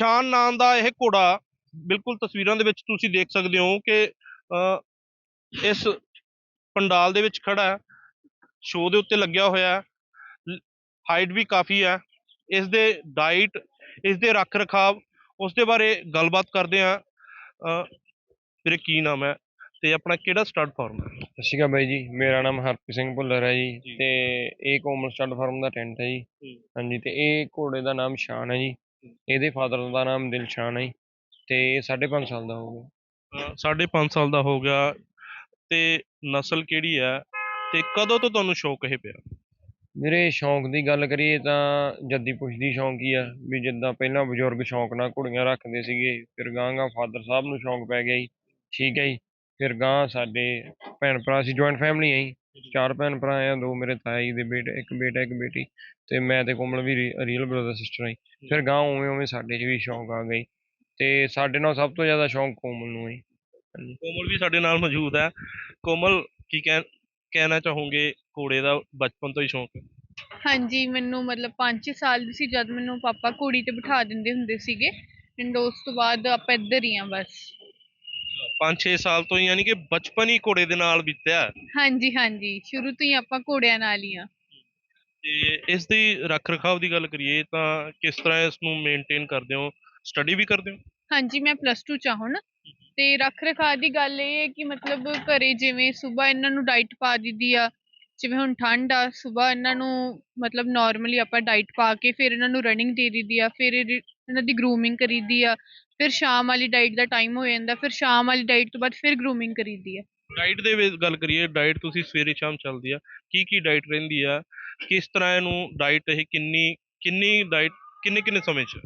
ਸ਼ਾਨ ਨਾਮ ਦਾ ਇਹ ਘੋੜਾ ਬਿਲਕੁਲ ਤਸਵੀਰਾਂ ਦੇ ਵਿੱਚ ਤੁਸੀਂ ਦੇਖ ਸਕਦੇ ਹੋ ਕਿ ਇਸ ਪੰਡਾਲ ਦੇ ਵਿੱਚ ਖੜਾ ਹੈ। ਸ਼ੋਅ ਦੇ ਉੱਤੇ ਲੱਗਿਆ ਹੋਇਆ ਹੈ। ਹਾਈਟ ਵੀ ਕਾਫੀ ਹੈ। ਇਸ ਦੇ ਡਾਈਟ ਇਸ ਦੇ ਰੱਖ ਰਖਾਵ ਉਸ ਦੇ ਬਾਰੇ ਗੱਲਬਾਤ ਕਰਦੇ ਆ ਵੀਰੇ ਕੀ ਨਾਮ ਹੈ ਤੇ ਆਪਣਾ ਕਿਹੜਾ ਸਟੱਡ ਫਾਰਮ ਹੈ? ਸਤਿ ਸ਼੍ਰੀ ਅਕਾਲ ਬਾਈ ਜੀ ਮੇਰਾ ਨਾਮ ਹਰਪ੍ਰੀਤ ਸਿੰਘ ਭੁੱਲਰ ਹੈ ਜੀ। ਤੇ ਇਹ ਕੋਮਲ ਸਟੱਡ ਫਾਰਮ ਦਾ ਟੈਂਟ ਹੈ ਜੀ। ਹਾਂਜੀ ਤੇ ਇਹ ਘੋੜੇ ਦਾ ਨਾਮ ਸ਼ਾਨ ਹੈ ਜੀ। ਇਹਦੇ ਫਾਦਰ ਦਾ ਨਾਮ ਦਿਲਸ਼ਾਨ ਹੈ ਜੀ ਤੇ ਇਹ 5.5 ਸਾਲ ਦਾ ਹੋ ਗਿਆ। ਅ, ਸਾਢੇ ਪੰਜ ਸਾਲ ਦਾ ਹੋ ਗਿਆ ਤੇ ਨਸਲ ਕਿਹੜੀ ਹੈ ਤੇ ਕਦੋਂ ਤੋਂ ਤੁਹਾਨੂੰ ਸ਼ੌਕ ਇਹ ਪਿਆ? ਮੇਰੇ ਸ਼ੌਂਕ ਦੀ ਗੱਲ ਕਰੀਏ ਤਾਂ ਜੱਦੀ ਪੁਸ਼ਦੀ ਸ਼ੌਂਕ ਹੀ ਆ ਵੀ ਜਿੱਦਾਂ ਪਹਿਲਾਂ ਬਜ਼ੁਰਗ ਸ਼ੌਂਕ ਨਾਲ ਘੋੜੀਆਂ ਰੱਖਦੇ ਸੀਗੇ ਫਿਰ ਗਾਂ ਗਾਂ ਫਾਦਰ ਸਾਹਿਬ ਨੂੰ ਸ਼ੌਂਕ ਪੈ ਗਿਆ ਜੀ ਠੀਕ ਹੈ ਜੀ ਫਿਰ ਗਾਂ ਸਾਡੇ ਭੈਣ ਭਰਾ ਸੀ ਜੁਆਇੰਟ ਫੈਮਿਲੀ ਹੈ ਜੀ ਚਾਰ ਭੈਣ ਭਰਾ ਆ ਦੋ ਮੇਰੇ ਤਾਇਆ ਜੀ ਦੇ ਬੇਟੇ ਇੱਕ ਬੇਟਾ ਇੱਕ ਬੇਟੀ ਤੇ ਮੈਂ ਤੇ ਕੋਮਲ ਵੀ ਰੀਅਲ ਬ੍ਰਦਰ ਸਿਸਟਰ ਜੀ। ਫਿਰ ਗਾਂ ਉਵੇਂ ਉਵੇਂ ਸਾਡੇ 'ਚ ਵੀ ਸ਼ੌਂਕ ਆ ਗਈ ਤੇ ਸਾਡੇ ਨਾਲ ਸਭ ਤੋਂ ਜ਼ਿਆਦਾ ਸ਼ੌਂਕ ਕੋਮਲ ਨੂੰ ਹੈ। ਕੋਮਲ ਵੀ ਸਾਡੇ ਨਾਲ ਮੌਜੂਦ ਹੈ ਕੋਮਲ ਕੀ ਕਹਿ ਕਹਿਣਾ ਚਾਹੋਗੇ ਘੋੜੇ ਦਾ ਬਚਪਨ ਤੋਂ ਹੀ ਸ਼ੌਂਕ? ਹੈ ਹਾਂਜੀ ਮੈਨੂੰ ਮਤਲਬ 5 ਸਾਲ ਦੀ ਸੀ ਜਦ ਮੈਨੂੰ ਪਾਪਾ ਘੋੜੀ ਤੇ ਬਿਠਾ ਦਿੰਦੇ ਹੁੰਦੇ ਸੀਗੇ। ਐਂਡ ਉਸ ਤੋਂ ਬਾਅਦ ਆਪਾਂ ਇੱਧਰ ਹੀ ਆ ਬਸ। 5-6 ਸਾਲ ਤੋਂ ਹੀ ਯਾਨੀ ਕਿ ਬਚਪਨ ਹੀ ਘੋੜੇ ਦੇ ਨਾਲ ਬੀਤਿਆ। ਹੈ। ਹਾਂਜੀ ਹਾਂਜੀ। ਸ਼ੁਰੂ ਤੋਂ ਹੀ ਆਪਾਂ ਘੋੜਿਆਂ ਨਾਲ ਹੀ ਆ। ਤੇ ਇਸ ਦੀ ਰੱਖ ਰਖਾਵ ਦੀ ਗੱਲ ਕਰੀਏ ਤਾਂ ਕਿਸ ਤਰ੍ਹਾਂ ਇਸ ਨੂੰ ਮੇਨਟੇਨ ਕਰਦੇ ਹੋ? ਸਟੱਡੀ ਵੀ ਕਰਦੇ ਹੋ? ਹਾਂਜੀ ਮੈਂ ਪਲੱਸ 2 ਚ ਆ ਹੁਣ। ਤੇ ਰੱਖ ਰਖਾਅ ਦੀ ਗੱਲ ਇਹ ਹੈ ਕਿ ਮਤਲਬ ਘਰੇ ਜਿਵੇਂ ਸਵੇਰ ਇਹਨਾਂ ਨੂੰ ਡਾਈਟ ਪਾ ਦਿੱਦੀ ਆ ਜਿਵੇਂ ਹੁਣ ਠੰਡ ਆ ਸਵੇਰ ਇਹਨਾਂ ਨੂੰ ਮਤਲਬ ਨਾਰਮਲੀ ਆਪਾਂ ਡਾਈਟ ਪਾ ਕੇ ਫਿਰ ਇਹਨਾਂ ਨੂੰ ਰਨਿੰਗ ਦੇ ਦਿੱਦੀ ਆ ਫਿਰ ਇਹਦੀ- ਇਹਨਾਂ ਦੀ ਗਰੂਮਿੰਗ ਕਰੀਦੀ ਆ ਫਿਰ ਸ਼ਾਮ ਵਾਲੀ ਡਾਈਟ ਦਾ ਟਾਈਮ ਹੋ ਜਾਂਦਾ ਫਿਰ ਸ਼ਾਮ ਵਾਲੀ ਡਾਈਟ ਤੋਂ ਬਾਅਦ ਫਿਰ ਗਰੂਮਿੰਗ ਕਰੀਦੀ ਆ। ਡਾਈਟ ਦੇ ਵਿੱਚ ਗੱਲ ਕਰੀਏ ਡਾਈਟ ਤੁਸੀਂ ਸਵੇਰੇ ਸ਼ਾਮ ਚੱਲਦੀ ਆ ਕੀ ਕੀ ਡਾਈਟ ਰਹਿੰਦੀ ਆ ਕਿਸ ਤਰ੍ਹਾਂ ਇਹਨੂੰ ਡਾਈਟ ਇਹ ਕਿੰਨੀ ਕਿੰਨੀ ਡਾਈਟ ਕਿੰਨੇ ਕਿੰਨੇ ਸਮੇਂ ਚ?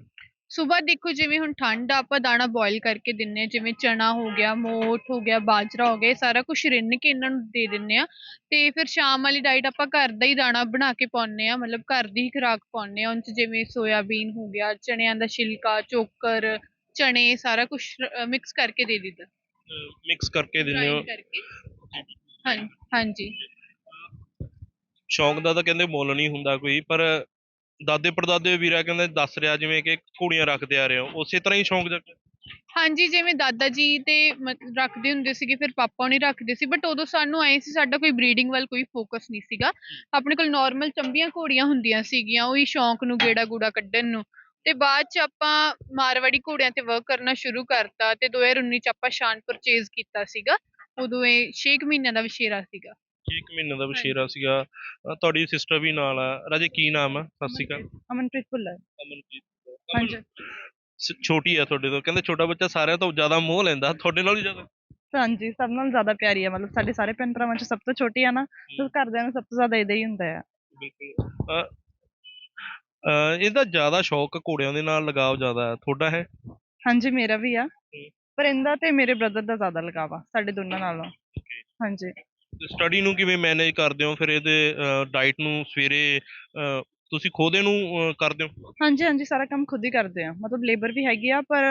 ਸਵੇਰ ਦੇਖੋ ਜਿਵੇਂ ਹੁਣ ਠੰਡ ਆ ਆਪਾਂ ਦਾਣਾ ਬੋਇਲ ਕਰਕੇ ਦਿੰਨੇ ਆ ਜਿਵੇਂ ਚਨਾ ਹੋ ਗਿਆ ਮੋਠ ਹੋ ਗਿਆ ਬਾਜਰਾ ਹੋ ਗਿਆ ਇਹ ਸਾਰਾ ਕੁਝ ਰਿੰਨ ਕੇ ਇਹਨਾਂ ਨੂੰ ਦੇ ਦਿੰਨੇ ਆ। ਤੇ ਫਿਰ ਸ਼ਾਮ ਵਾਲੀ ਡਾਈਟ ਆਪਾਂ ਘਰ ਦਾ ਹੀ ਦਾਣਾ ਬਣਾ ਕੇ ਪਾਉਂਦੇ ਆ ਮਤਲਬ ਘਰ ਦੀ ਹੀ ਖੁਰਾਕ ਪਾਉਂਦੇ ਆ ਉਹਨਾਂ 'ਚ ਜਿਵੇਂ ਸੋਇਆਬੀਨ ਹੋ ਗਿਆ ਚਣਿਆਂ ਦਾ ਛਿਲਕਾ ਚੋਕਰ ਚਣੇ ਸਾਰਾ ਕੁਝ ਮਿਕਸ ਕਰਕੇ ਦੇ ਦਿੱਤਾ। ਮਿਕਸ ਕਰਕੇ ਦਿੰਦੇ ਹੋ? grind ਕਰਕੇ। ਹਾਂ ਹਾਂਜੀ। ਸ਼ੌਂਕ ਦਾ ਤਾਂ ਕਹਿੰਦੇ ਮੁੱਲ ਨਹੀਂ ਹੁੰਦਾ ਕੋਈ ਪਰ ਦਾਦੇ ਪੜਦਾਦੇ ਵੀਰਾ ਕਹਿੰਦੇ ਦੱਸ ਰਿਹਾ ਜਿਵੇਂ ਕਿ ਘੋੜੀਆਂ ਰੱਖਦੇ ਆ ਰਹੇ ਹੋ ਉਸੇ ਤਰ੍ਹਾਂ ਹੀ ਸ਼ੌਂਕ ਜਗ ਹਾਂਜੀ ਜਿਵੇਂ ਦਾਦਾ ਜੀ ਤੇ ਰੱਖਦੇ ਹੁੰਦੇ ਸੀਗੇ ਫਿਰ ਪਾਪਾ ਨਹੀਂ ਰੱਖਦੇ ਸੀ ਬਟ ਉਦੋਂ ਸਾਨੂੰ ਐ ਸੀ ਸਾਡਾ ਕੋਈ ਬਰੀਡਿੰਗ ਵੱਲ ਕੋਈ ਫੋਕਸ ਨਹੀਂ ਸੀਗਾ। ਆਪਣੇ ਕੋਲ ਨਾਰਮਲ ਚੰਬੀਆਂ ਘੋੜੀਆਂ ਹੁੰਦੀਆਂ ਸੀਗੀਆਂ ਉਹੀ ਸ਼ੌਂਕ ਨੂੰ ਗੇੜਾ ਗੂੜਾ ਕੱਢਣ ਨੂੰ। ਤੇ ਬਾਅਦ ਚ ਆਪਾਂ ਮਾਰਵਾੜੀ ਘੋੜਿਆਂ ਤੇ ਵਰਕ ਕਰਨਾ ਸ਼ੁਰੂ ਕਰਤਾ ਤੇ 2019 ਚ ਆਪਾਂ ਸ਼ਾਨ ਪਰਚੇਜ਼ ਕੀਤਾ ਸੀਗਾ ਉਦੋਂ ਇਹ 6 ਮਹੀਨਿਆਂ ਦਾ ਵਛੇਰਾ ਸੀਗਾ। ਇੱਕ ਮਹੀਨੇ ਦਾ ਬਸ਼ੇਰਾ ਸੀਗਾ। ਅ, ਤੁਹਾਡੀ ਸਿਸਟਰ ਵੀ ਨਾਲ ਆ। ਰਾਜੇ ਕੀ ਨਾਮ ਆ? ਸਤਿ ਸ਼੍ਰੀ ਅਕਾਲ। ਅਮਨਪ੍ਰੀਤ ਭੁੱਲਰ। ਅਮਨਪ੍ਰੀਤ ਹਾਂਜੀ। ਸ- ਛੋਟੀ ਆ ਤੁਹਾਡੇ ਤੋਂ। ਕਹਿੰਦੇ ਛੋਟਾ ਬੱਚਾ ਸਾਰਿਆਂ ਤੋਂ ਜ਼ਿਆਦਾ ਮੋਹ ਲੈਂਦਾ। ਤੁਹਾਡੇ ਨਾਲ ਵੀ ਜ਼ਿਆਦਾ? ਹਾਂਜੀ ਸਭ ਨਾਲ ਜ਼ਿਆਦਾ ਪਿਆਰੀ ਆ। ਮਤਲਬ ਸਾਡੇ ਸਾਰੇ ਭੈਣ ਭਰਾਵਾਂ ਚ ਸਭ ਤੋਂ ਛੋਟੀ ਆ ਨਾ। ਤੇ ਘਰਦਿਆਂ ਨੂੰ ਸਭ ਤੋਂ ਜ਼ਿਆਦਾ ਇਹਦਾ ਹੀ ਹੁੰਦਾ ਆ। ਬਿਲਕੁਲ। ਇਹਦਾ ਜ਼ਿਆਦਾ ਸ਼ੌਕ ਘੋੜਿਆਂ ਦੇ ਨਾਲ ਲਗਾਵ ਜ਼ਿਆਦਾ ਹੈ ਤੁਹਾਡਾ ਹੈ? ਹਾਂਜੀ ਮੇਰਾ ਵੀ ਆ। ਪਰ ਇਹਦਾ ਤੇ ਮੇਰੇ ਬ੍ਰਦਰ ਦਾ ਜ਼ਿਆਦਾ ਲਗਾਵਾ ਸਾਡੇ ਦੋਨਾਂ ਨਾਲੋਂ। ਹਾਂਜੀ। ਸਟੱਡੀ ਨੂੰ ਕਿਵੇਂ ਮੈਨੇਜ ਕਰਦੇ ਹੋ? ਫਿਰ ਇਹਦੇ ਡਾਈਟ ਨੂੰ ਸਵੇਰੇ ਤੁਸੀਂ ਖੁਦ ਇਹਨੂੰ ਕਰਦੇ ਹੋ? ਹਾਂਜੀ ਹਾਂਜੀ ਸਾਰਾ ਕੰਮ ਖੁਦ ਹੀ ਕਰਦੇ ਆ। ਮਤਲਬ ਲੇਬਰ ਵੀ ਹੈਗੀ ਆ ਪਰ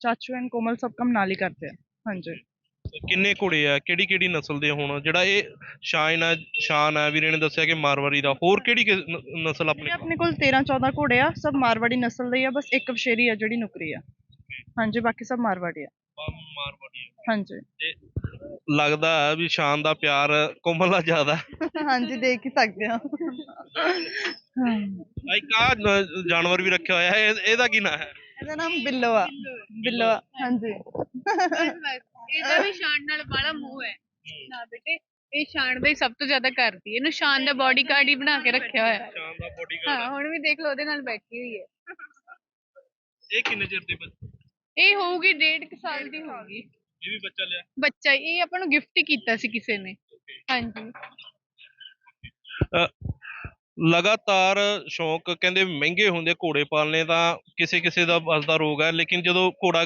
ਚਾਚੂ ਐਂਡ ਕੋਮਲ ਸਭ ਕੰਮ ਨਾਲ ਹੀ ਕਰਦੇ ਆ। ਹਾਂਜੀ। ਕਿੰਨੇ ਘੋੜੇ ਆ ਕਿਹੜੀ ਕਿਹੜੀ ਨਸਲ ਦੇ ਹੋਣ? ਜਿਹੜਾ ਇਹ ਸ਼ਾਨ ਆ ਸ਼ਾਨ ਆ ਵੀਰੇ ਨੇ ਦੱਸਿਆ ਕਿ ਮਾਰਵਾੜੀ ਦਾ ਹੋਰ ਕਿਹੜੀ ਕਿ- ਨ- ਨਸਲ ਆਪਣੇ ਆਪਣੇ ਕੋਲ 13 14 ਘੋੜੇ ਆ ਸਭ ਮਾਰਵਾੜੀ ਨਸਲ ਦੇ ਹੀ ਆ ਬਸ ਇੱਕ ਵਸ਼ੇਰੀ ਆ ਜਿਹੜੀ ਨੁਕਰੀ ਆ। ਹਾਂਜੀ ਬਾਕੀ ਸਭ ਮਾਰਵਾੜੀ ਆ। ਮਾਰਵਾੜੀ ਹਾਂਜੀ। ਲੱਗਦਾ ਹੈ ਵੀ ਸ਼ਾਨ ਦਾ ਪਿਆਰ ਕੋਮਲ ਨਾਲ ਜ਼ਿਆਦਾ। ਹਾਂਜੀ ਦੇਖ ਹੀ ਸਕਦੇ ਆ। ਹਾਂ। ਆ ਜਾਨਵਰ ਵੀ ਰੱਖਿਆ ਹੋਇਆ ਹੈ ਇਹ- ਇਹਦਾ ਕੀ ਨਾਂ ਹੈ? ਇਹਦਾ ਨਾਮ ਬਿੱਲੋ ਆ। ਬਿੱਲੋ ਆ ਹਾਂਜੀ। ਇਹਦਾ ਵੀ ਸ਼ਾਨ ਨਾਲ ਬੜਾ ਮੋਹ ਹੈ। ਨਾ ਬੇਟੇ ਇਹ ਸ਼ਾਨ ਦਾ ਹੀ ਸਭ ਤੋਂ ਜ਼ਿਆਦਾ ਕਰਦੀ ਹੈ। ਇਹਨੂੰ ਸ਼ਾਨ ਦਾ ਬਾਡੀ ਗਾਰਡ ਹੀ ਬਣਾ ਕੇ ਰੱਖਿਆ ਹੋਇਆ ਹੈ। ਸ਼ਾਨ ਦਾ ਹਾਂ ਬੋਡੀਗਾਰਡ ਹੁਣ ਵੀ ਦੇਖ ਲਓ ਉਹਦੇ ਨਾਲ ਬੈਠੀ ਹੋਈ ਹੈ। ਇਹ ਕਿੰਨੇ ਚਿਰ ਦੇ ਬੱਚੇ? ਇਹ ਹੋਊਗੀ ਡੇਢ ਕੁ ਸਾਲ ਦੀ ਹੋਊਗੀ। ਇਹ ਵੀ ਬੱਚਾ ਲਿਆ? ਬੱਚਾ ਇਹ ਆਪਾਂ ਨੂੰ ਗਿਫਟ ਹੀ ਕੀਤਾ ਸੀ ਕਿਸੇ ਨੇ। ਹਾਂਜੀ। ਲਗਾਤਾਰ ਸ਼ੌਂਕ ਕਹਿੰਦੇ ਮਹਿੰਗੇ ਹੁੰਦੇ ਘੋੜੇ ਪਾਲਣੇ ਤਾਂ ਕਿਸੇ ਕਿਸੇ ਦਾ ਬਸ ਦਾ ਰੋਗ ਹੈ ਲੇਕਿਨ ਜਦੋਂ ਘੋੜਾ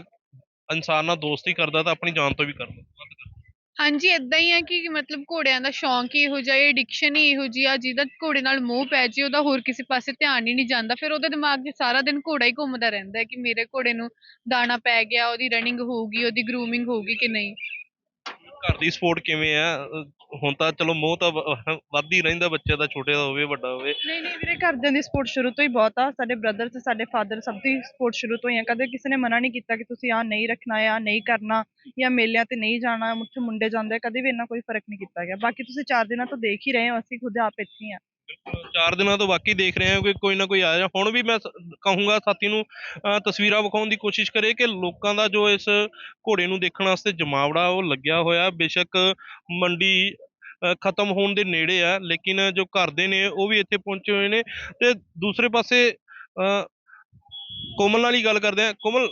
ਇਨਸਾਨ ਨਾਲ ਦੋਸਤੀ ਕਰਦਾ ਤਾਂ ਆਪਣੀ ਜਾਨ ਤੋਂ ਵੀ ਕਰਦਾ ਵੱਧ ਕਰਦਾ। ਹਾਂਜੀ ਇਦਾਂ ਹੀ ਹੈ ਕਿ ਮਤਲਬ ਘੋੜਿਆਂ ਦਾ ਸ਼ੌਂਕ ਹੀ ਇਹੋ ਜਿਹਾ ਇਹ ਐਡਿਕਸ਼ਨ ਹੀ ਇਹੋ ਜਿਹੀ ਆ ਜਿਹਦਾ ਘੋੜੇ ਨਾਲ ਮੋਹ ਪੈ ਜੇ, ਉਹਦਾ ਹੋਰ ਕਿਸੇ ਪਾਸੇ ਧਿਆਨ ਹੀ ਨਹੀਂ ਜਾਂਦਾ ਫਿਰ ਉਹਦੇ ਦਿਮਾਗ 'ਚ ਸਾਰਾ ਦਿਨ ਘੋੜਾ ਹੀ ਘੁੰਮਦਾ ਰਹਿੰਦਾ ਹੈ ਕਿ ਮੇਰੇ ਘੋੜੇ ਨੂੰ ਦਾਣਾ ਪੈ ਗਿਆ, ਉਹਦੀ ਰਨਿੰਗ ਹੋਊਗੀ, ਉਹਦੀ ਗਰੂਮਿੰਗ ਹੋਊਗੀ ਕਿ ਨਹੀਂ ਘਰ ਦੀ ਸਪੋਰਟ ਕਿਵੇਂ ਆ? ਹੁਣ ਤਾਂ ਚਲੋ ਮੋਹ ਤਾਂ ਵੱਧ ਹੀ ਰਹਿੰਦਾ ਬੱਚੇ ਦਾ ਛੋਟੇ ਦਾ ਹੋਵੇ ਵੱਡਾ ਹੋਵੇ। ਨਹੀਂ ਨਹੀਂ ਵੀਰੇ ਘਰਦਿਆਂ ਦੀ ਸਪੋਰਟ ਸ਼ੁਰੂ ਤੋਂ ਹੀ ਬਹੁਤ ਆ। ਸਾਡੇ ਬ੍ਰਦਰ ਤੇ ਸਾਡੇ ਫਾਦਰ ਸਭ ਦੀ ਸਪੋਰਟ ਸ਼ੁਰੂ ਤੋਂ ਹੀ ਆ। ਕਦੇ ਕਿਸੇ ਨੇ ਮਨਾ ਨਹੀਂ ਕੀਤਾ ਕਿ ਤੁਸੀਂ ਆ ਨਹੀਂ ਰੱਖਣਾ ਆ ਨਹੀਂ ਕਰਨਾ ਜਾਂ ਮੇਲਿਆਂ ਤੇ ਨਹੀਂ ਜਾਣਾ ਉੱਥੇ ਮੁੰਡੇ ਜਾਂਦੇ ਆ, ਕਦੇ ਵੀ ਇੰਨਾ ਕੋਈ ਫ਼ਰਕ ਨਹੀਂ ਕੀਤਾ ਗਿਆ। ਬਾਕੀ ਤੁਸੀਂ ਚਾਰ ਦਿਨਾਂ ਤੋਂ ਦੇਖ ਹੀ ਰਹੇ ਹੋ ਅਸੀਂ ਖੁਦ ਆਪ ਇੱਥੇ ਹੀ ਆ। ਚਾਰ ਦਿਨਾਂ ਤੋਂ ਵਾਕਈ ਦੇਖ ਰਹੇ ਹਾਂ ਕਿ ਕੋਈ ਨਾ ਕੋਈ ਆ ਰਿਹਾ। ਹੁਣ ਵੀ ਮੈਂ ਸ- ਕਹੂੰਗਾ ਸਾਥੀ ਨੂੰ, ਅਹ, ਤਸਵੀਰਾਂ ਵਿਖਾਉਣ ਦੀ ਕੋਸ਼ਿਸ਼ ਕਰੇ ਕਿ ਲੋਕਾਂ ਦਾ ਜੋ ਇਸ ਘੋੜੇ ਨੂੰ ਦੇਖਣ ਵਾਸਤੇ ਜਮਾਵੜਾ ਉਹ ਲੱਗਿਆ ਹੋਇਆ ਬੇਸ਼ੱਕ ਮੰਡੀ, ਅਹ, ਖਤਮ ਹੋਣ ਦੇ ਨੇੜੇ ਆ, ਲੇਕਿਨ ਜੋ ਘਰ ਦੇ ਨੇ, ਉਹ ਵੀ ਇੱਥੇ ਪਹੁੰਚੇ ਹੋਏ ਨੇ। ਤੇ ਦੂਸਰੇ ਪਾਸੇ, ਅਹ, ਕੋਮਲ ਨਾਲ ਹੀ ਗੱਲ ਕਰਦੇ ਆ ਕੋਮਲ,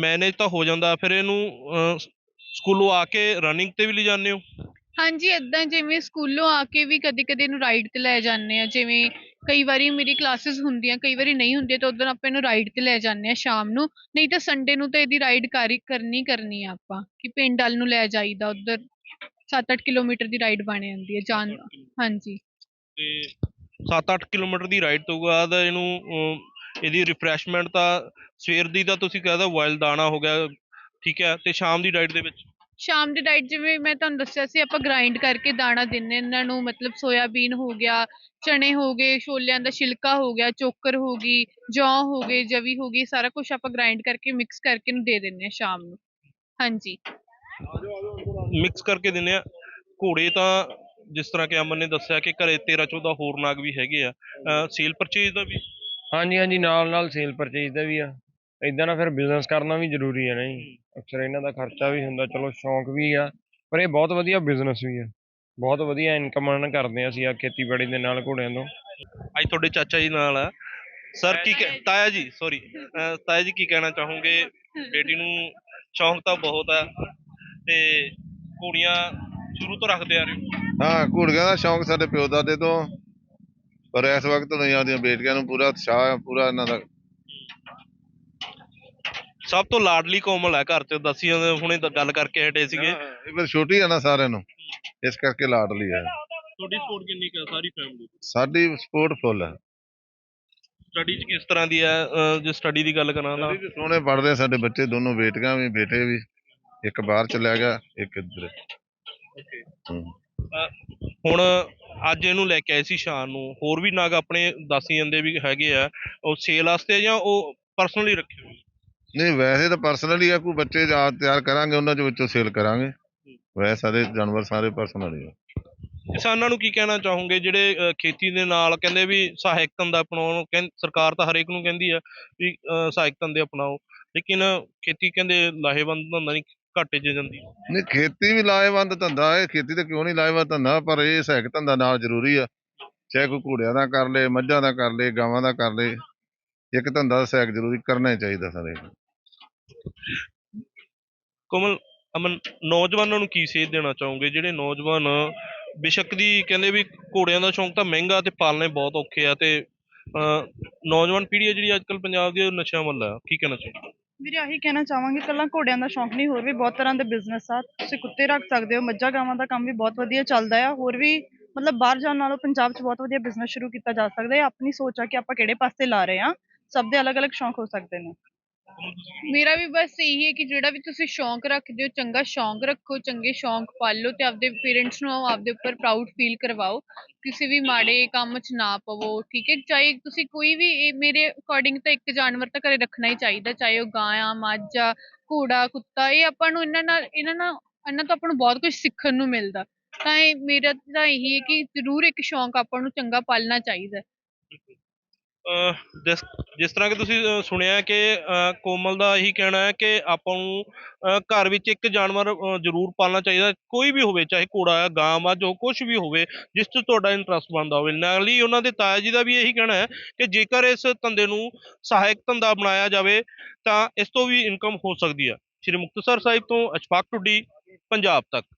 ਮੈਨੇਜ ਤਾਂ ਹੋ ਜਾਂਦਾ, ਫਿਰ ਇਹਨੂੰ, ਅਹ, ਸਕੂਲੋਂ ਆ ਕੇ ਰਨਿੰਗ ਤੇ ਵੀ ਲਿਜਾਂਦੇ ਹੋ? ਹਾਂਜੀ ਇਦਾਂ ਜਿਵੇਂ ਸਕੂਲੋਂ ਆ ਕੇ ਵੀ ਕਦੇ ਕਦੇ ਇਹਨੂੰ ਰਾਈਡ ਤੇ ਲੈ ਜਾਂਦੇ ਆ ਜਿਵੇਂ ਕਈ ਵਾਰੀ ਮੇਰੀ ਕਲਾਸਿਸ ਹੁੰਦੀਆਂ ਕਈ ਵਾਰੀ ਨਹੀਂ ਹੁੰਦੀਆਂ ਤਾਂ ਉਦੋਂ ਆਪਾਂ ਇਹਨੂੰ ਰਾਈਡ ਤੇ ਲੈ ਜਾਂਦੇ ਆ ਸ਼ਾਮ ਨੂੰ ਨਹੀਂ ਤਾਂ ਸੰਡੇ ਨੂੰ ਤਾਂ ਇਹਦੀ ਰਾਈਡ ਕਰੀ ਕਰਨੀ ਕਰਨੀ ਆ ਆਪਾਂ ਕਿ ਪਿੰਡ ਵੱਲ ਨੂੰ ਲੈ ਜਾਈਦਾ ਉਧਰ 7-8 ਕਿਲੋਮੀਟਰ ਦੀ ਰਾਈਡ ਬਣ ਜਾਂਦੀ ਹੈ ਜਾਣ ਹਾਂਜੀ। ਤੇ 7-8 ਕਿਲੋਮੀਟਰ ਦੀ ਰਾਈਡ ਤੋਂ ਬਾਅਦ ਇਹਨੂੰ ਅਮ, ਇਹਦੀ ਰਿਫਰੈਸ਼ਮੈਂਟ ਤਾਂ ਸਵੇਰ ਦੀ ਤਾਂ ਤੁਸੀਂ ਕਹਿੰਦਾ ਬੋਇਲ ਦਾਣਾ ਹੋ ਗਿਆ ਠੀਕ ਹੈ ਤੇ ਸ਼ਾਮ ਦੀ ਡਾਈਟ ਦੇ ਵਿੱਚ? ਸ਼ਾਮ ਦੀ ਡਾਈਟ ਜਿਵੇਂ ਮੈਂ ਤੁਹਾਨੂੰ ਦੱਸਿਆ ਸੀ ਆਪਾਂ ਗ੍ਰਾਈਂਡ ਕਰਕੇ ਦਾਣਾ ਦਿੰਨੇ ਇਹਨਾਂ ਨੂੰ ਮਤਲਬ ਸੋਇਆਬੀਨ ਹੋ ਗਿਆ ਚਣੇ ਹੋ ਗਏ ਛੋਲਿਆਂ ਦਾ ਛਿਲਕਾ ਹੋ ਗਿਆ ਚੋਕਰ ਹੋ ਗਈ ਜੌਂ ਹੋ ਗਏ ਜਵੀ ਹੋ ਗਈ ਸਾਰਾ ਕੁਝ ਆਪਾਂ ਗ੍ਰਾਈਂਡ ਕਰਕੇ ਮਿਕਸ ਕਰਕੇ ਇਹਨੂੰ ਦੇ ਦਿੰਨੇ ਆ ਸ਼ਾਮ ਨੂੰ। ਹਾਂਜੀ। ਮਿਕਸ ਕਰਕੇ ਦਿੰਦੇ ਆ ਘੋੜੇ ਤਾਂ ਜਿਸ ਤਰ੍ਹਾਂ ਕਿ ਅਮਨ ਨੇ ਦੱਸਿਆ ਕਿ ਘਰੇ 13 14 ਹੋਰ ਨਾਗ ਵੀ ਹੈਗੇ ਆ। ਸੇਲ ਪਰਚੇਜ ਦਾ ਵੀ? ਹਾਂਜੀ ਹਾਂਜੀ ਨਾਲ ਨਾਲ ਸੇਲ ਪਰਚੇਜ ਦਾ ਵੀ ਆ। ਇਦਾਂ ਨਾ ਫਿਰ ਬਿਜ਼ਨਸ ਕਰਨਾ ਵੀ ਜ਼ਰੂਰੀ ਹੈ ਨਾ ਜੀ। ਅਕਸਰ ਇਹਨਾਂ ਦਾ ਖਰਚਾ ਵੀ ਹੁੰਦਾ ਚਲੋ ਸ਼ੌਂਕ ਵੀ ਆ ਪਰ ਇਹ ਬਹੁਤ ਵਧੀਆ ਬਿਜ਼ਨਸ ਵੀ ਆ। ਬਹੁਤ ਵਧੀਆ ਇਨਕਮ ਅਰਨ ਕਰਦੇ ਆ ਅਸੀਂ ਆ ਖੇਤੀਬਾੜੀ ਦੇ ਨਾਲ ਘੋੜਿਆਂ ਤੋਂ। ਅੱਜ ਤੁਹਾਡੇ ਚਾਚਾ ਜੀ ਨਾਲ ਆ। ਸਰ ਕੀ ਕਹਿ- ਤਾਇਆ ਜੀ ਸੌਰੀ ਤਾਇਆ ਜੀ ਕੀ ਕਹਿਣਾ ਚਾਹੋਗੇ? ਬੇਟੀ ਨੂੰ ਸ਼ੌਂਕ ਤਾਂ ਬਹੁਤ ਆ ਤੇ ਘੋੜੀਆਂ ਸ਼ੁਰੂ ਤੋਂ ਰੱਖਦੇ ਆ ਰਹੇ ਹੋ? ਹਾਂ ਘੋੜੀਆਂ ਦਾ ਸ਼ੌਂਕ ਸਾਡੇ ਪਿਓ ਦਾਦੇ ਤੋਂ। ਪਰ ਇਸ ਵਕਤ ਦੁਨੀਆ ਦੀਆਂ ਬੇਟੀਆਂ ਨੂੰ ਪੂਰਾ ਉਤਸ਼ਾਹ ਹੈ ਪੂਰਾ ਇਹਨਾਂ ਦਾ ਸਭ ਤੋਂ ਲਾਡਲੀ ਕੋਮਲ ਹੈ ਘਰ ਚ ਦੱਸੀ ਜਾਂਦੇ ਹੁਣੇ ਤਾਂ ਗੱਲ ਕਰਕੇ ਹਟੇ ਸੀਗੇ। ਇਹ ਫਿਰ ਛੋਟੀ ਆ ਨਾ ਸਾਰਿਆਂ ਨੂੰ ਇਸ ਕਰਕੇ ਲਾਡਲੀ ਹੈ। ਤੁਹਾਡੀ ਸਪੋਰਟ ਕਿੰਨੀ ਕੁ ਆ ਸਾਰੀ ਫੈਮਿਲੀ ਸਾਡੀ ਸਪੋਰਟ ਫੁੱਲ ਹੈ। ਸਟੱਡੀ ਚ ਕਿਸ ਤਰ੍ਹਾਂ ਦੀ ਹੈ? ਅਹ ਜੇ ਸਟੱਡੀ ਦੀ ਗੱਲ ਕਰਾਂ ਤਾਂ। ਵੀ ਸੋਹਣੇ ਪੜ੍ਹਦੇ ਆ ਸਾਡੇ ਬੱਚੇ ਦੋਨੋਂ ਬੇਟੀਆਂ ਵੀ ਬੇਟੇ ਵੀ ਇੱਕ ਬਾਹਰ ਚਲਿਆ ਗਿਆ ਇੱਕ ਇੱਧਰ। ਹੂੰ। ਹੁਣ ਅੱਜ ਇਹਨੂੰ ਲੈ ਕੇ ਆਏ ਸੀ ਸ਼ਾਨ ਨੂੰ ਹੋਰ ਵੀ ਨਾਗ ਆਪਣੇ ਦੱਸੀ ਜਾਂਦੇ ਵੀ ਹੈਗੇ ਆ ਉਹ ਸੇਲ ਵਾਸਤੇ ਜਾਂ ਉਹ ਪਰਸਨਲੀ ਰੱਖੇ ਹੋਏ? ਨਹੀਂ ਵੈਸੇ ਤਾਂ ਪਰਸਨਲੀ ਆ ਕੋਈ ਬੱਚੇ ਜਾਂ ਤਿਆਰ ਕਰਾਂਗੇ ਉਹਨਾਂ ਦੇ ਵਿੱਚੋਂ ਸੇਲ ਕਰਾਂਗੇ। ਵੈਸੇ ਸਾਰੇ ਜਾਨਵਰ ਸਾਰੇ ਪਰਸਨਲੀ ਆ। ਕਿਸਾਨਾਂ ਨੂੰ ਕੀ ਕਹਿਣਾ ਚਾਹੋਗੇ? ਜਿਹੜੇ ਖੇਤੀ ਦੇ ਨਾਲ ਕਹਿੰਦੇ ਵੀ ਸਹਾਇਕ ਧੰਦਾ ਅਪਣਾਉਣ ਕਹਿੰ ਸਰਕਾਰ ਤਾਂ ਹਰੇਕ ਨੂੰ ਕਹਿੰਦੀ ਆ ਵੀ ਸਹਾਇਕ ਧੰਦੇ ਅਪਣਾਓ ਲੇਕਿਨ ਖੇਤੀ ਕਹਿੰਦੇ ਲਾਹੇਵੰਦ ਧੰਦਾ ਨਹੀਂ ਘਾਟੇ 'ਚ ਜਾਂਦੀ। ਨਹੀਂ ਖੇਤੀ ਵੀ ਲਾਹੇਵੰਦ ਧੰਦਾ ਹੈ ਖੇਤੀ ਤੇ ਕਿਉਂ ਨਹੀਂ ਲਾਹੇਵੰਦ ਧੰਦਾ? ਪਰ ਇਹ ਸਹਾਇਕ ਧੰਦਾ ਨਾਲ ਜ਼ਰੂਰੀ ਆ। ਚਾਹੇ ਕੋਈ ਘੋੜਿਆਂ ਦਾ ਕਰ ਲੇ ਮੱਝਾਂ ਦਾ ਕਰ ਲੇ ਗਾਵਾਂ ਦਾ ਕਰ ਲੇ ਇੱਕ ਧੰਦਾ ਸਹਾਇਕ ਜ਼ਰੂਰੀ ਕਰਨਾ ਹੀ ਚਾਹੀਦਾ ਸਾਰੇ ਕੋਮਲ ਅਮਨ ਨੌਜਵਾਨਾਂ ਨੂੰ ਕੀ ਸੇਧ ਦੇਣਾ ਚਾਹੋਗੇ? ਜਿਹੜੇ ਨੌਜਵਾਨ ਬੇਸ਼ੱਕ ਦੀ ਕਹਿੰਦੇ ਵੀ ਘੋੜਿਆਂ ਦਾ ਸ਼ੌਂਕ ਤਾਂ ਮਹਿੰਗਾ ਤੇ ਪਾਲਣੇ ਬਹੁਤ ਔਖੇ ਆ ਤੇ ਅਹ, ਨੌਜਵਾਨ ਪੀੜ੍ਹੀ ਆ ਜਿਹੜੀ ਅੱਜਕੱਲ ਪੰਜਾਬ ਦੀ ਉਹ ਨਸ਼ਿਆਂ ਵੱਲ ਆ ਕੀ ਕਹਿਣਾ ਚਾਹੋਗੇ? ਵੀਰੇ ਆਹੀ ਕਹਿਣਾ ਚਾਹਾਂਗੇ ਕੱਲਾ ਘੋੜਿਆਂ ਦਾ ਸ਼ੌਂਕ ਨਹੀਂ ਹੋਰ ਵੀ ਬਹੁਤ ਤਰ੍ਹਾਂ ਦੇ ਬਿਜ਼ਨਸ ਆ ਤੁਸੀਂ ਕੁੱਤੇ ਰੱਖ ਸਕਦੇ ਹੋ ਮੱਝਾਂ ਗਾਵਾਂ ਦਾ ਕੰਮ ਵੀ ਬਹੁਤ ਵਧੀਆ ਚੱਲਦਾ ਆ ਹੋਰ ਵੀ ਮਤਲਬ ਬਾਹਰ ਜਾਣ ਨਾਲੋਂ ਪੰਜਾਬ 'ਚ ਬਹੁਤ ਵਧੀਆ ਬਿਜ਼ਨਸ ਸ਼ੁਰੂ ਕੀਤਾ ਜਾ ਸਕਦਾ ਹੈ ਆਪਣੀ ਸੋਚ ਆ ਕਿ ਆਪਾਂ ਕਿਹੜੇ ਪਾਸੇ ਲਾ ਰਹੇ ਆ ਸਭ ਦੇ ਅਲੱਗ-ਅਲੱਗ ਸ਼ੌਂਕ ਹੋ ਸਕਦੇ ਨੇ। ਮੇਰਾ ਵੀ ਬਸ ਇਹੀ ਹੈ ਕਿ ਜਿਹੜਾ ਵੀ ਤੁਸੀਂ ਸ਼ੌਂਕ ਰੱਖਦੇ ਹੋ, ਚੰਗਾ ਸ਼ੌਂਕ ਰੱਖੋ, ਚੰਗੇ ਸ਼ੌਂਕ ਪਾਲੋ ਤੇ ਆਪਦੇ ਪੇਰੈਂਟਸ ਨੂੰ ਆਪਦੇ ਉੱਪਰ ਪ੍ਰਾਊਡ ਫੀਲ ਕਰਵਾਓ। ਕਿਸੇ ਵੀ ਮਾੜੇ ਕੰਮ 'ਚ ਨਾ ਪਵੋ, ਠੀਕ ਹੈ? ਚਾਹੇ ਤੁਸੀਂ ਕੋਈ ਵੀ ਇਹ ਮੇਰੇ ਅਕੋਰਡਿੰਗ ਤਾਂ ਇੱਕ ਜਾਨਵਰ ਤਾਂ ਘਰੇ ਰੱਖਣਾ ਹੀ ਚਾਹੀਦਾ, ਚਾਹੇ ਉਹ ਗਾਂ ਆ, ਮੱਝ ਆ, ਘੋੜਾ, ਕੁੱਤਾ, ਇਹ ਆਪਾਂ ਨੂੰ ਇਹਨਾਂ ਨਾਲ ਇਹਨਾਂ ਨਾਲ, ਇਹਨਾਂ ਤੋਂ ਆਪਾਂ ਨੂੰ ਬਹੁਤ ਕੁਝ ਸਿੱਖਣ ਨੂੰ ਮਿਲਦਾ। ਤਾਂ ਇਹ ਮੇਰਾ ਤਾਂ ਇਹੀ ਹੈ ਕਿ ਜ਼ਰੂਰ ਇੱਕ ਸ਼ੌਂਕ ਆਪਾਂ ਨੂੰ ਚੰਗਾ ਪਾਲਣਾ ਚਾਹੀਦਾ ਜਿਸ ਜਿਸ ਤਰ੍ਹਾਂ ਕਿ ਤੁਸੀਂ, ਅਹ, ਸੁਣਿਆ ਕਿ, ਅਹ, ਕੋਮਲ ਦਾ ਇਹੀ ਕਹਿਣਾ ਹੈ ਕਿ ਆਪਾਂ ਨੂੰ, ਅਹ, ਘਰ ਵਿੱਚ ਇੱਕ ਜਾਨਵਰ, ਅਹ, ਜ਼ਰੂਰ ਪਾਲਣਾ ਚਾਹੀਦਾ, ਕੋਈ ਵੀ ਹੋਵੇ, ਚਾਹੇ ਘੋੜਾ ਹੈ, ਗਾਂ, ਮੱਝ ਹੋ ਕੁਝ ਵੀ ਹੋਵੇ, ਜਿਸ 'ਚ ਤੁਹਾਡਾ ਇੰਟਰਸਟ ਬਣਦਾ ਹੋਵੇ। ਨਾਲ ਹੀ ਉਹਨਾਂ ਦੇ ਤਾਇਆ ਜੀ ਦਾ ਵੀ ਇਹੀ ਕਹਿਣਾ ਹੈ ਕਿ ਜੇਕਰ ਇਸ ਧੰਦੇ ਨੂੰ ਸਹਾਇਕ ਧੰਦਾ ਬਣਾਇਆ ਜਾਵੇ, ਤਾਂ ਇਸ ਤੋਂ ਵੀ ਇਨਕਮ ਹੋ ਸਕਦੀ ਹੈ। ਸ਼੍ਰੀ ਮੁਕਤਸਰ ਸਾਹਿਬ ਤੋਂ ਅਸ਼ਫਾਕ ਟੁੱਡੀ ਪੰਜਾਬ ਤੱਕ।